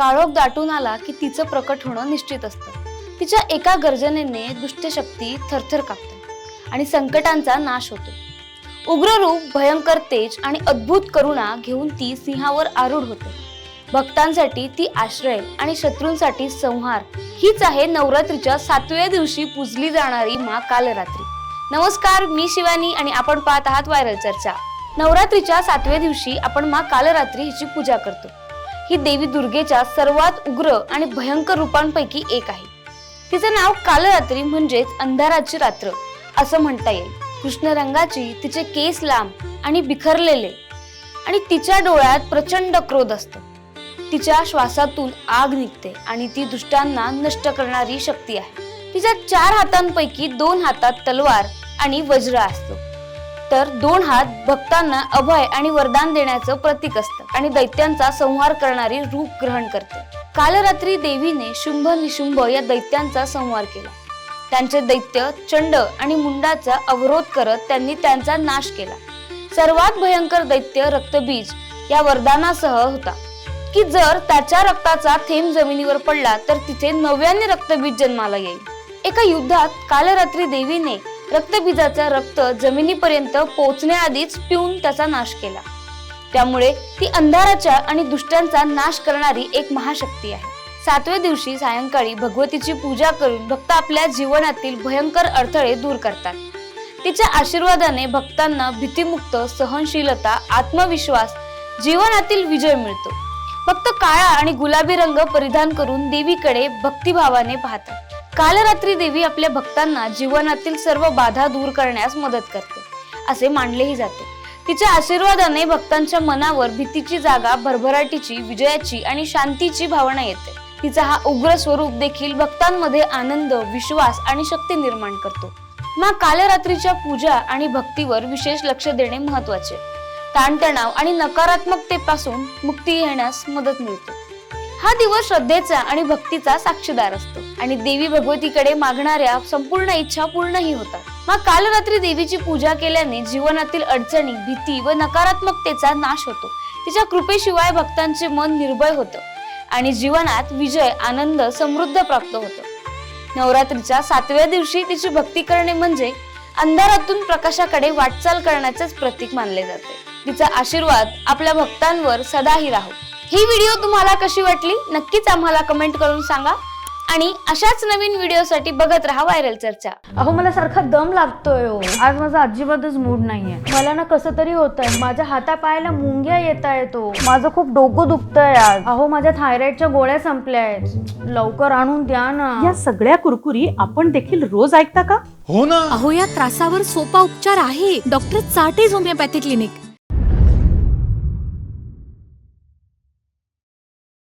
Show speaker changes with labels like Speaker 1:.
Speaker 1: काळोख दाटून आला की तिचं प्रकट होणं निश्चित असतं. तिच्या एका गर्जनेने दुष्टशक्ती थरथर कापते आणि संकटांचा नाश होतो. उग्र रूप भयंकर तेज आणि अद्भुत करुणा घेऊन ती सिंहावर आरूढ होते. भक्तांसाठी ती आश्रय आणि शत्रूंसाठी संहार हीच आहे नवरात्रीच्या सातव्या दिवशी पूजली जाणारी मा कालरात्री. नमस्कार मी शिवानी आणि आपण पाहत आहात व्हायरल चर्चा. नवरात्रीच्या सातव्या दिवशी आपण मा कालरात्री हिची पूजा करतो. ही देवी दुर्गेच्या सर्वात उग्र आणि भयंकर रूपांपैकी एक आहे. तिचं नाव कालरात्री म्हणजेच अंधाराची रात्र असं म्हणता येईल. कृष्ण रंगाची तिचे केस लांब आणि बिखरलेले आणि तिच्या डोळ्यात प्रचंड क्रोध असतो. तिच्या श्वासातून आग निघते आणि ती दुष्टांना नष्ट करणारी शक्ती आहे. तिच्या चार हातांपैकी दोन हातात तलवार आणि वज्र असतो. तर दोन हात भक्तांना अभय आणि वरदान देण्याचं प्रतीक असतं आणि दैत्यांचा संहार करणारी रूप ग्रहण करते. कालरात्री देवीने शुंभ निशुंभ या दैत्यांचा संहार केला. त्यांचे दैत्य चंड आणि मुंडाचा अवरोध करत त्यांनी त्यांचा नाश केला. सर्वात भयंकर दैत्य रक्तबीज या वरदानासह होता. की जर त्याच्या रक्ताचा थेंब जमिनीवर पडला तर तिथे नव्याने रक्तबीज जन्माला येईल. एका युद्धात कालरात्री देवीने रक्तबीजाचं रक्त जमिनीपर्यंत पोचण्याआधीच पिऊन त्याचा नाश केला. त्यामुळे ती अंधाराच्या आणि दुष्टांचा नाश करणारी एक महाशक्ती आहे. सातव्या दिवशी सायंकाळी भगवतीची पूजा करून भक्त आपल्या जीवनातील भयंकर अडथळे दूर करतात. तिच्या आशीर्वादाने भक्तांना भीतीमुक्त सहनशीलता आत्मविश्वास जीवनातील विजय मिळतो. फक्त काळा आणि गुलाबी रंग परिधान करून देवीकडे भक्तिभावाने पाहतात. कालरात्री देवी आपल्या भक्तांना जीवनातील सर्व बाधा दूर करण्यास मदत करते असे मानलेही जाते. तिच्या आशीर्वादाने भक्तांच्या मनावर भीतीची जागा भरभराटीची विजयाची आणि शांतीची भावना येते. तिचा हा उग्र स्वरूप देखील भक्तांमध्ये आनंद विश्वास आणि शक्ती निर्माण करतो. मा कालरात्रीच्या पूजा आणि भक्तीवर विशेष लक्ष देणे महत्त्वाचे ताणतणाव आणि नकारात्मकतेपासून मुक्ती घेण्यास मदत मिळते. हा दिवस श्रद्धेचा आणि भक्तीचा साक्षीदार असतो. आणि देवी भगवतीकडे मागणाऱ्या संपूर्ण इच्छा पूर्णही होतात. मग काल रात्री देवीची पूजा केल्याने जीवनातील अडचणी भीती व नकारात्मकतेचा नाश होतो. तिच्या कृपेशिवाय भक्तांचे मन निर्भय होतं आणि जीवनात विजय आनंद समृद्ध प्राप्त होतो. नवरात्रीच्या सातव्या दिवशी तिची भक्ती करणे म्हणजे अंधारातून प्रकाशाकडे वाटचाल करण्याचेच प्रतीक मानले जाते. तिचा आशीर्वाद आपल्या भक्तांवर सदाही राहो. ही व्हिडिओ तुम्हाला कशी वाटली? नक्कीच आम्हाला कमेंट करून सांगा. आणि अशाच नवीन व्हिडिओसाठी बघत राहा व्हायरल चर्चा.
Speaker 2: अहो मला सारखा दम लागतोय हो. आज माझा अजिबातच मूड नाहीये. मला ना कसं तरी होतंय. माझ्या हातापायाला मुंग्या येत आहेत हो. माझं खूप डोकं दुखतंय आज. अहो माझ्या थायरॉइडच्या गोळ्या संपल्या आहेत लवकर आणून द्या ना.
Speaker 3: या सगळ्या कुरकुरी आपण देखील रोज ऐकता का?
Speaker 4: हो ना.
Speaker 5: अहो या त्रासावर सोपा उपचार आहे. डॉक्टर चाटेज होमिओपॅथी क्लिनिक.